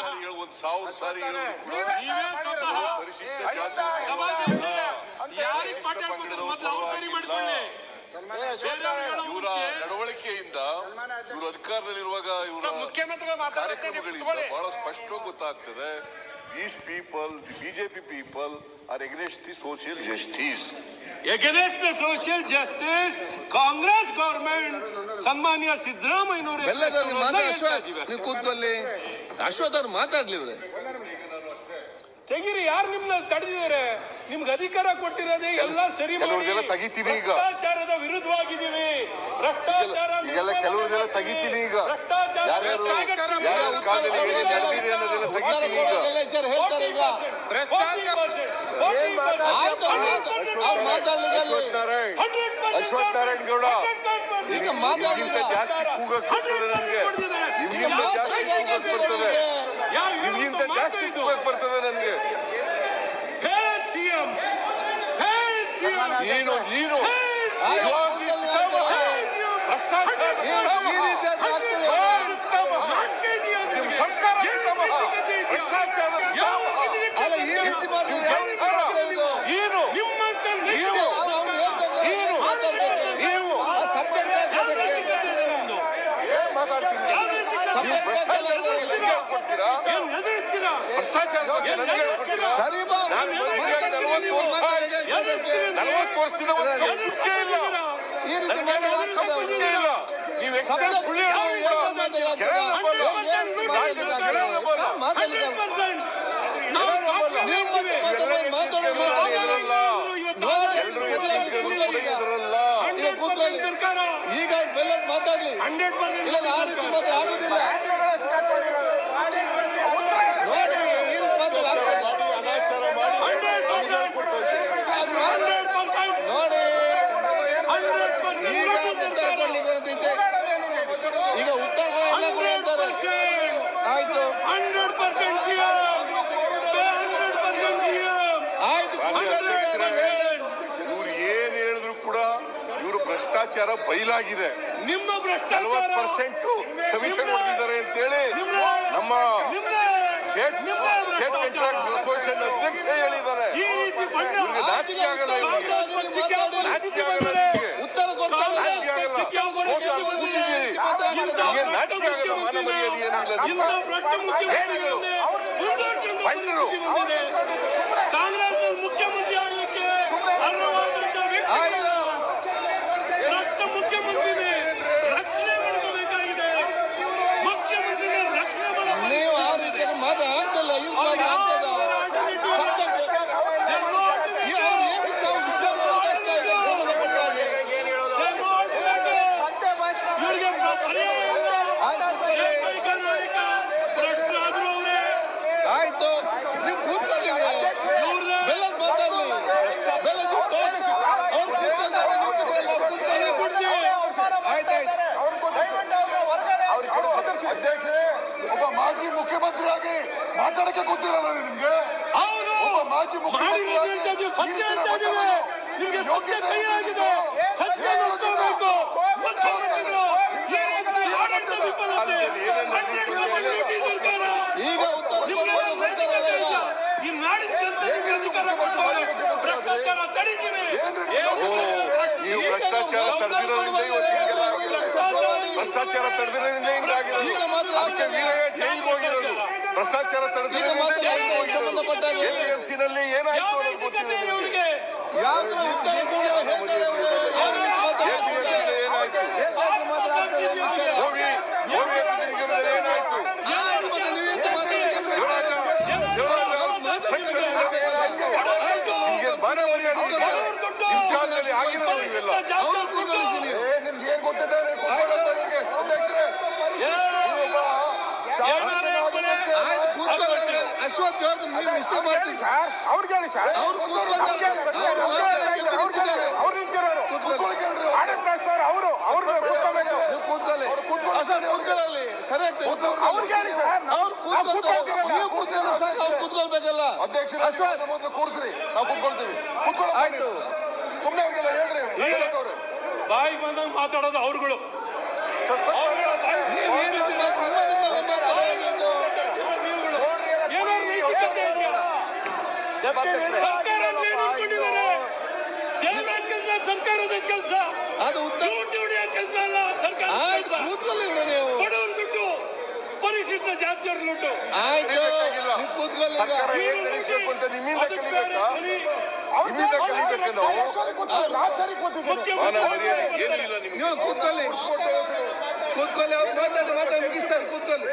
ಸಾರಿ ಒಂದ್ ಸಾವಿರ ಸಾರಿ ಹೇಳು. ನೀವೇ ನೀವೇ ಮಾಡಿರೋದು. ಸ್ವತಃ ಪರಿಶಿಷ್ಟ ಅಯ್ಯೋ, ಜಾತಿ ಅಯ್ಯೋ, ಸಮಾಜ ಅಂತ ಯಾರಿಗೆ ಪರಿಶಿಷ್ಟ ಪಾಠ ಪಂಗಡದವರು ಮೊದಲು ಅವ್ರು ಸರಿ ಮಾಡ್ಕೊಳ್ಳಿ. ಇವರ ನಡವಳಿಕೆಯಿಂದ ಇವರು ಅಧಿಕಾರದಲ್ಲಿರುವಾಗ ಇವರ ಮುಖ್ಯಮಂತ್ರಿಗಳು ಕಾರ್ಯಕ್ರಮಗಳಿಂದ ಬಹಳ ಸ್ಪಷ್ಟವಾಗಿ ಗೊತ್ತಾಗ್ತದೆ. These people the BJP people are against the social justice against the social justice Congress government ಸನ್ಮಾನ್ಯ ಸಿದ್ದರಾಮಯ್ಯನವರು ನೀವು ಕೂತ್ಕೊಳ್ಳಿ. ಅಶ್ವಥ್ ಅವ್ರು ಮಾತಾಡ್ಲಿ ಇವ್ರೆ. ತೆಗಿರಿ ಯಾರು ನಿಮ್ನ ತಡೆದಿದ್ದಾರೆ? ನಿಮ್ಗೆ ಅಧಿಕಾರ ಕೊಟ್ಟಿರೋದೇ ಎಲ್ಲ ಸರಿ ಮಾಡಿ. ಕೆಲವ್ರದ್ದೆಲ್ಲ ತೆಗಿತೀವಿ ಈಗ. ಭ್ರಷ್ಟಾಚಾರದ ವಿರುದ್ಧವಾಗಿದ್ದೀವಿ. ಭ್ರಷ್ಟಾಚಾರ ಈಗೆಲ್ಲ ಕೆಲವ್ರದ್ದೆಲ್ಲ ತೆಗಿತೀನಿ ಈಗ. ಭ್ರಷ್ಟಾಚಾರ ಯಾರ್ಯಾರು ಯಾರ್ಯಾರ ಕಾಲದಲ್ಲಿ ಏನೇನ್ ನಡೆದಿದೆ ಅನ್ನೋದೆಲ್ಲ ಉತ್ತರ ತೆಗಿತೀನಿ ಈಗ. ಹೇಳ್ತಾರೆ ಈಗ. ಅಶ್ವಥ್ ನಾರಾಯಣ್ ಅಶ್ವಥ್ ನಾರಾಯಣ್ ಗೌಡ. ಈಗ ಮಾತಾಡಿ ಜಾಸ್ತಿ ಕೂಗಕ್ಕೆ ನನಗೆ ನಿಮ್ಗಿಂತ ಜಾಸ್ತಿ ಕೂಗಕ್ ಬರ್ತದೆ ನಿಮ್ಗಿಂತ ಜಾಸ್ತಿ ಕೂಗಕ್ ಬರ್ತದೆ ನನಗೆ. ನೀನು ನೀನು ಆಯ್ತು, ಕೂತ್ಕೊಳ್ಳಿ, ಆಯ್ತು. ಈ- ಈ ರೀತಿ ಅದು ಆಗ್ತದೆ. ಅಲ್ಲ ಈ ರೀತಿ ಮಾಡಿದ್ರೆ ಯಾವ ರೀತಿ ಆಗ್ತದೆ ಇದು? ಏನು ನಿಮ್ಮಂತ ಇದು ಅವ್ರು ಅವ್ರು ಹೇಳ್ಬೇಕು, ಮಾತಾಡ್ಬೇಕು. ಆ subject ಹಾಕೋದಕ್ಕೆ. ಏನ್ ಮಾತಾಡ್ತೀನಿ subject ಹಾಕೋದಕ್ಕೆ. ಕೊಡ್ತೀರಾ ಭ್ರಷ್ಟಾಚಾರ ಬಗ್ಗೆ ನನಗೆ ಹೇಳ್ಕೊಡ್ತೀರಾ? ಸರಿ ಬಾ ನಾನು ಮಾತಾಡಿ ನೀವು ಮಾತಾಡಿ ಅದಕ್ಕೆ. ನಲವತ್ತು ವರ್ಷದಿಂದ ಒಂದು ನಂಬಿಕೆ ಇಲ್ಲ ಈ ರೀತಿ ಮಾಡಿ ಆಗ್ತದೆ ಅವ್ರು. ನಂಬಿಕೆ ಇಲ್ಲ ನೀವು ಎಕ್ಸ್ಟ್ರಾ subject ಸುಳ್ಳು ನಾವು ಹೇಳೋದು ಏನು ಮಾತಾಡೋದು? ಕೆಳ ನಂಬಲ್ಲ. ಏನ್ ಮಾತಾಡೋದು? ಹಾ, ಮಾತಾಡಿ. ನೀವು ಮತ್ತೆ ಮಾತಾಡಿ, ಮಾತಾಡಿ, ಮಾತಾಡಿ. ನೋಡಿ, ಎಲ್ರು ಕೂತ್ಕೊಳ್ಳಿ, ಎದ್ದಿದ್ರು ಕೂತ್ಕೊಳ್ಳಿ ಈಗ. ಬೆಲ್ಲದ್ ಮಾತಾಡ್ಲಿ ಇಲ್ಲ ಆ ರೀತಿ ಮಾತ್ರ ಆಗುದಿಲ್ಲ ನೋಡಿ ಈ ರೀತಿ ಮಾತ್ರ ಆಗ್ತದೆ. ಅನಾಚಾರ ಮಾಡಿ ಅನುದಾನ ಕೊಡ್ತಾ ಇದ್ದೀರಿ. ಅದು ಮಾಡಿ. ನೋಡಿ ಈಗ ಉತ್ತರ ಕೊಡ್ಲಿಕ್ಕೆ ಹೊರಟಿದ್ದೆ. ಈಗ ಉತ್ತರ ಎಲ್ಲ ಕೂಡ ಹೇಳ್ತಾರೆ ಆಯ್ತು ಹಂಡ್ರೆಡ್ ಪರ್ಸೆಂಟ್ ಹಂಡ್ರೆಡ್ ಪರ್ಸೆಂಟ್ ಆಯ್ತು ಕೂತ್ಕೊಳ್ಳಿ ಈಗ ನಾನು ಹೇಳ್ದೆ. ಇವ್ರು ಏನ್ ಹೇಳಿದ್ರು ಕೂಡ ಇವರು ಭ್ರಷ್ಟಾಚಾರ ಬಯಲಾಗಿದೆ. ನಿಮ್ಮ ನಲವತ್ತು ಪರ್ಸೆಂಟ್ ಕಮಿಷನ್ ಹೊಡೆದಿದ್ದಾರೆ ಅಂತೇಳಿ ನಮ್ಮ ಅಸೋಸಿಯೇಷನ್ ಅಧ್ಯಕ್ಷ ಹೇಳಿದ್ದಾರೆ. ನಾಚಿಕೆ ಆಗಲ್ಲ. ನಾಚಿಕೆ ಆಗಲ್ಲ ನಿಮ್ಗೆ. ಉತ್ತರ ಕೊಡ್ತಾರೆ ನಾಚಿಕೆ ಆಗಲ್ಲ ಹೋಗಿ ಅಲ್ಲಿ ಕೂತಿದ್ದೀರಿ ಈಗ ನಾಚಿಕೆ ಆಗಲ್ಲ ಮಾನ ಮರ್ಯಾದೆ ಏನಿಲ್ಲ ಇಂಥ ಭ್ರಷ್ಟ ಮುಖ್ಯಮಂತ್ರಿಗಳನ್ನೇ ಮುಂದೋಟ್ಕೊಂಡು ಬಂದ್ರು. ಬಂದಿದೆ. ಕಾಂಗ್ರೆಸ್ ಮುಖ್ಯಮಂತ್ರಿ ಆಗಲಿಕ್ಕೆ ಅರ್ಹವಾದಂತ ವ್ಯಕ್ತಿ ಆಯ್ತು. ಭ್ರಷ್ಟ ಮುಖ್ಯಮಂತ್ರಿ ರಕ್ಷಣೆ ಮಾಡಬೇಕಾಗಿದೆ ಮುಖ್ಯಮಂತ್ರಿ ರಕ್ಷಣೆ ಮಾಡಬೇಕು ನೀವು ಆ ರೀತಿ ಮಾತು ಆಗ್ತಲ್ಲ ಇಲ್ಲಿ ಮಾತು ಆಗ್ತದ ಈ ಅವ್ರು ಏನು ವಿಚಾರ ವಿಚಾರ ಮಾಡ್ತಾ ಇದ್ದಾರೆ ಸಂಬಂಧಪಟ್ಟ ಹಾಗೆ. ಇವರಿಗೆ ಪರ್ಯಾಯ ಇಲ್ಲ. ಆಯ್ತು ಕೂತ್ಕೊಳ್ಳಿ. ಏಕೈಕ ನಾಯಕ ಭ್ರಷ್ಟರಾದ್ರು ಅವರೇ ಆಯ್ತು ನೀವು ಕೂತ್ಕೊಳ್ಳಿ ಇವ್ರನ್ನ ಬೆಲ್ಲದ್ ಮಾತಾಡ್ಲಿ ಬೆಲ್ಲದ್ ಬಿಟ್ಟು ಅವ್ರು ಕೂತ್ಕೊಳ್ತಾರೆ, ನೀವು ಕೂತ್ಕೊಳ್ಳಿ, ಅವ್ರು ಕೂತ್ಕೊಳ್ಳಿ. ಆಯ್ತಾಯ್ತು ಅಧ್ಯಕ್ಷರೇ ಒಬ್ಬ ಮಾಜಿ ಮುಖ್ಯಮಂತ್ರಿಯಾಗಿ ಮಾತಾಡಕ್ಕೆ ಗೊತ್ತಿರಲ್ಲ ನಿಮ್ಗೆ ಹೌದು ಒಬ್ಬ ಮಾಜಿ ಮುಖ್ಯಮಂತ್ರಿ ಮಾಡಿಲ್ಲ ಅಂತ ಇದ್ದೀವಿ, ಸತ್ಯ ಅಂತ ಇದ್ದೀವಿ. ನಿಮ್ಗೆ ಸತ್ಯ ಕೈ ಆಗಿದೆ ಸತ್ಯ ನೋಡ್ಕೋಬೇಕು ಮುಖ್ಯಮಂತ್ರಿಗಳು ಈ ರೀತಿ ಆಡಳಿತ ವಿಫಲತೆ ಅನ್ಯಾಯಗಳ ಗೊತ್ತಿರಲ್ಲ ನಿಮ್ಗೆ ಸರ್ಕಾರ ಈಗ. ಈ ನಾಡಿನ. ಭ್ರಷ್ಟಾಚಾರ ತಡೀತೀವಿ ನೀವು ಭ್ರಷ್ಟಾಚಾರ ತಡೆದಿರೋದ್ರಿಂದ ಇವತ್ತು. ಭ್ರಷ್ಟಾಚಾರ ತಡೆದಿರೋದ್ರಿಂದ ಹಿಂಗಾಗಿದೆ ಈಗ ಮಾತ್ರ ಜೈಲಿಗೆ ಹೋಗಿರೋದು ಭ್ರಷ್ಟಾಚಾರ ಈಗ ತಡೆದಿರೋದ್ರಿಂದ ಮಾತ್ರ ಜೈಲಿಗೆ ಆಯ್ತು, ಹೋಗಿರೋದು ಸಂಬಂಧಪಟ್ಟ ಹಾಗೆ. ಎಪಿಎಂಸಿ ನಲ್ಲಿ ಏನಾಯ್ತು? ಯಾವ ಅನ್ನೋದು ನೈತಿಕತೆ ನಿಮ್ಗೆ. ಏನು ಇವರಿಗೆ ಯಾರು ಉತ್ತರ ಕೊಡಲ್ಲ ಹೇಳ್ತಾರೆ ಅವ್ರು. ಯಾವ ರೀತಿ ಮಾತಾಡ್ತಾರೆ? ಏನಾಯ್ತು ಹೇಗಾದ್ರೂ ಮಾತ್ರ ಆಗ್ತದೆ ಅಂತ ವಿಚಾರ. ಹೋಗಿ ಹೋಗಿ ಅದಕ್ಕೆ ಏನಾಯ್ತು ಯಾರು ಮತ್ತೆ ನೀವೆಂತ ಮಾತಾಡ್ಲಿಕ್ಕೆ ನಿಮ್ಗೆ ಮಾನ ಮರ್ಯಾದೆ ಇದೆಯಾ? ನಿಮ್ ಕಾಲದಲ್ಲಿ ಆಗಿರೋದು ಇವೆಲ್ಲ ಅವ್ರು ಕೂತ್ಕೊಳ್ಳಿಸಿ ನೀವು. ಏ, ನಿಮ್ಗೆ ಏನ್ ಗೊತ್ತಿದೆ ಗೊತ್ತಿರಲ್ಲ ನಿಮ್ಗೆ ಅಧ್ಯಕ್ಷರೇ ನೀವೊಬ್ಬ ಶಾಸಕನಾಗಿ ಮತ್ತೆ ಆಯ್ತು ಅಶ್ವಥ್ ಅವ್ರದ್ದು ನೀವು ಇಷ್ಟ ಮಾಡ್ತೀವಿ ಸರ್ ಅವ್ರಿಗೆ ಹೇಳಿ ಸರ್. ಅವ್ರು. ಅವ್ರು ನಿಂತಿರೋರು. ಆಡಳಿತ ನಡೆಸ್ದವ್ರು ಅವರು. ಅವ್ರು. ಕೂತ್ಕೋಬೇಕು. ನೀವು ಕೂತ್ಕೊಳ್ಳಿ. ಸರಿ ಆಗ್ತದೆ. ಅವ್ರಿಗೆ ಹೇಳಿ ಸರ್. ಅವ್ರು ಕೂತ್ಕೊಳ್ತಾರೆ. ನೀವು ಕೂತ್ಕೊಂಡ್ರೆ ಸಾಕು ಅವ್ರು ಕೂತ್ಕೊಳ್ಬೇಕಲ್ಲ. ಅಧ್ಯಕ್ಷರ ಮೊದಲು ಕೂರಿಸ್ರಿ. ನಾವು ಕೂತ್ಕೊಳ್ತೀವಿ. ಕೂತ್ಕೊಳ್ಳೋ ಆಯ್ತು. ಸುಮ್ಮನೆ ಅವ್ರಿಗೆಲ್ಲ ಹೇಳ್ರಿ. ಬಾಯಿ ಬಂದಂಗೆ ಮಾತಾಡೋದು ಅವ್ರುಗಳು. ಸರ್ಕಾರದ ಅದು ಕೆಲಸ ಸರ್ಕಾರ ಪರಿಶಿಷ್ಟ ಆಯ್ತು ನಿಮ್ಮಿಂದ ನೀವು ಕೂತ್ಕೊಳ್ಳಿ ಕೂತ್ಕೊಳ್ಳಿ. ಮಾತಾಡಿ ಮುಗಿಸ್ತಾರೆ ಕೂತ್ಕೊಳ್ಳಿ.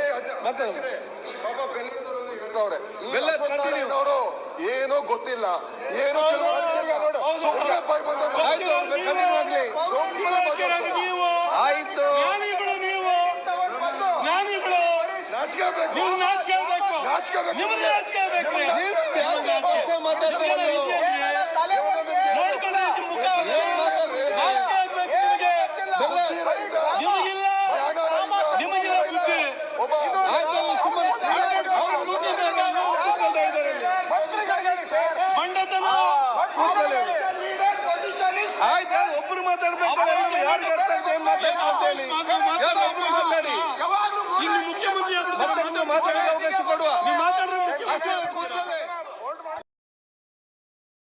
ಗೊತ್ತಿಲ್ಲ. ಏನು ಸುಮ್ಮನೆ ಬಂದ ಆಯ್ತು ರಾಜಕೀಯ ಬೇಕು ಕೆಲಸ ಮಾತಾಡ್ತಾರೆ ಮಾತಾಡಿ. ಯಾವಾಗಲೂ ಮಾತಾಡಿ. ಅವಕಾಶ ಕೊಡುವ.